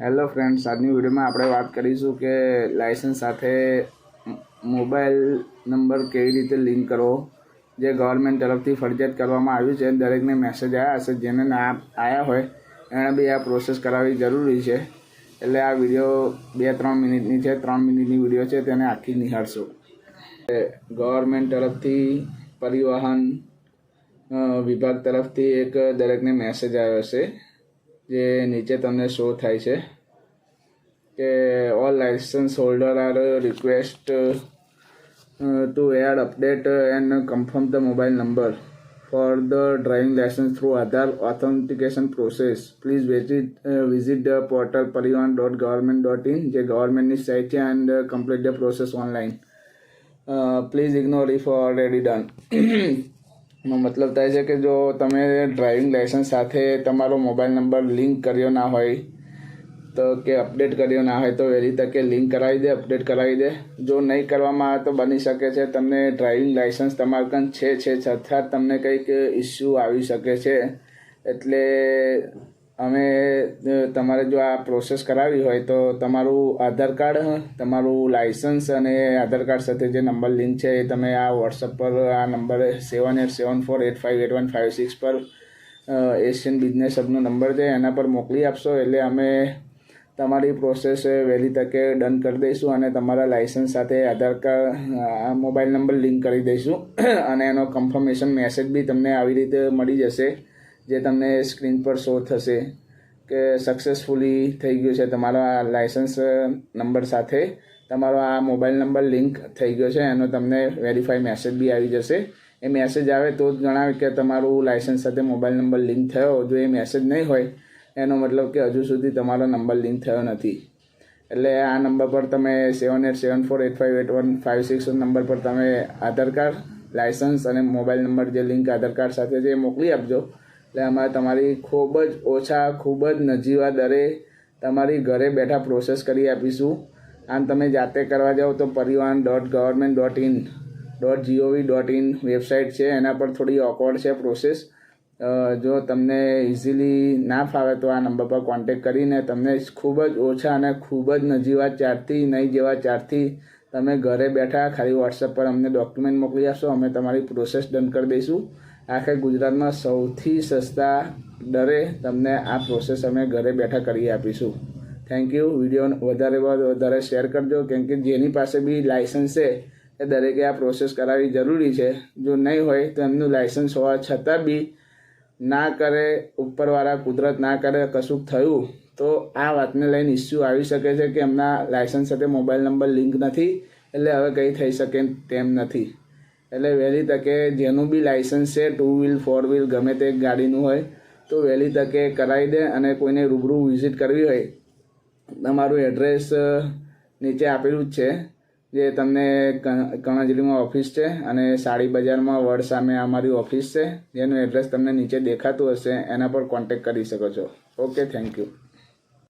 Hello friends આજની વિડીયોમાં આપણે વાત કરીશું કે લાયસન્સ સાથે મોબાઈલ નંબર કેવી રીતે લિંક કરવો, જે ગવર્મેન્ટ તરફથી ફરજિયાત કરવામાં આવ્યું છે. દરેકને મેસેજ આવ્યા હશે, જેને ના આવ્યા હોય, એણે બી આ પ્રોસેસ કરાવવી જરૂરી છે. એટલે આ વીડિયો બે ત્રણ મિનિટની છે, ત્રણ મિનિટની વીડિયો છે, તેને આખી નિહાળશો. ગવર્મેન્ટ તરફથી પરિવહન વિભાગ તરફથી એક દરેકને મેસેજ આવ્યો છે જે નીચે તમને શો થાય છે, કે all licence holder are request to add update and confirm the mobile number for the driving licence through Aadhaar authentication process please visit visit the portal Parivahan dot government dot in જે ગવર્મેન્ટની site છે and complete the process online please ignore if already done નો મતલબ થાય છે કે જો તમે driving licence સાથે તમારો મોબાઈલ નંબર લિંક કર્યો ના હોય, તો કે અપડેટ કર્યો ના હોય, તો વહેલી તકે લિંક કરાવી દે અપડેટ કરાવી દે. જો નહીં કરવામાં આવે તો બની શકે છે તમને ડ્રાઇવિંગ લાઇસન્સ તમારું છે છે, છતાં તમને કંઈક ઇસ્યુ આવી શકે છે. એટલે અમે તમારે જો આ પ્રોસેસ કરાવી હોય તો તમારું આધાર કાર્ડ, તમારું લાઇસન્સ અને આધાર કાર્ડ સાથે જે નંબર લિંક છે એ તમે આ વોટ્સઅપ પર આ number seven eight seven four eight five eight one five six પર એશિયન બિઝનેસ હબનો નંબર છે, એના પર મોકલી આપશો. એટલે અમે તમારી પ્રોસેસ વહેલી તકે ડન કરી દઈશું અને તમારા લાઇસન્સ સાથે Aadhaar card mobile number link કરી દઈશું. અને એનો કન્ફર્મેશન મેસેજ બી તમને આવી રીતે મળી જશે. જે તમને સ્ક્રીન પર શો થશે કે સક્સેસફુલી થઈ ગયું છે. તમારા લાઇસન્સ નંબર સાથે તમારો આ મોબાઈલ નંબર લિંક થઈ ગયો છે. એનો તમને વેરીફાઈ મેસેજ બી આવી જશે. એ મેસેજ આવે તો જ જણાવે કે તમારું લાઇસન્સ સાથે મોબાઈલ નંબર લિંક થયો. જો એ મેસેજ નહીં હોય, એનો મતલબ કે હજુ સુધી તમારો નંબર લિંક થયો નથી. એટલે આ નંબર પર તમે seven eight seven four eight five eight one five six number પર તમે આધાર કાર્ડ લાઇસન્સ અને મોબાઈલ નંબર જે લિંક આધાર કાર્ડ સાથે છે એ મોકલી આપજો. એટલે અમારે તમારી ખૂબ જ ઓછા, ખૂબ જ નજીવા દરે તમારી ઘરે બેઠા પ્રોસેસ કરી આપીશું. આમ તમે જાતે કરવા જાઓ તો Parivahan dot government dot in dot GOV dot in website છે. એના પર થોડી ઓકવર્ડ છે પ્રોસેસ જો તમને ઇઝીલી ના ફાવે તો આ નંબર પર કોન્ટેક કરીને તમને ખૂબ જ ઓછા અને ખૂબ જ નજીવા ચાર્જથી નહીં જેવા ચાર્જથી તમે ઘરે બેઠા ખાલી વોટ્સઅપ પર અમને ડોક્યુમેન્ટ મોકલી આપશો. અમે તમારી પ્રોસેસ ડન કરી દઈશું. આખા ગુજરાતમાં સૌથી સસ્તા દરે તમને આ પ્રોસેસ અમે ઘરે બેઠા કરી આપીશું. થેન્ક યુ વીડિયો વધારે વધારે શેર કરજો. કેમ કે જેની પાસે બી લાઇસન્સ છે, એ દરેકે આ પ્રોસેસ કરાવવી જરૂરી છે. જો નહીં હોય, તો એમનું લાઇસન્સ હોવા છતાં બી ના કરે, ઉપરવાળા કુદરત ના કરે, કશુંક થયું, તો આ વાતને લઈને ઇસ્યુ આવી શકે છે કે એમના લાઇસન્સ સાથે મોબાઈલ નંબર લિંક નથી, એટલે હવે કંઈ થઈ શકે તેમ નથી. એટલે વહેલી તકે જેનું બી લાઇસન્સ છે ટુ વ્હીલ ફોર વ્હીલ ગમે તે ગાડીનું હોય, તો વહેલી તકે કરાવી દે અને કોઈને રૂબરૂ વિઝિટ કરવી હોય. તમારું એડ્રેસ નીચે આપેલું જ છે, જે તમને ક- કણજરીમાં ઓફિસ છે અને સાડી બજારમાં વડ સામે અમારી ઓફિસ છે, જેનું એડ્રેસ તમને નીચે દેખાતું હશે, એના પર કોન્ટેક કરી શકો છો. Okay thank you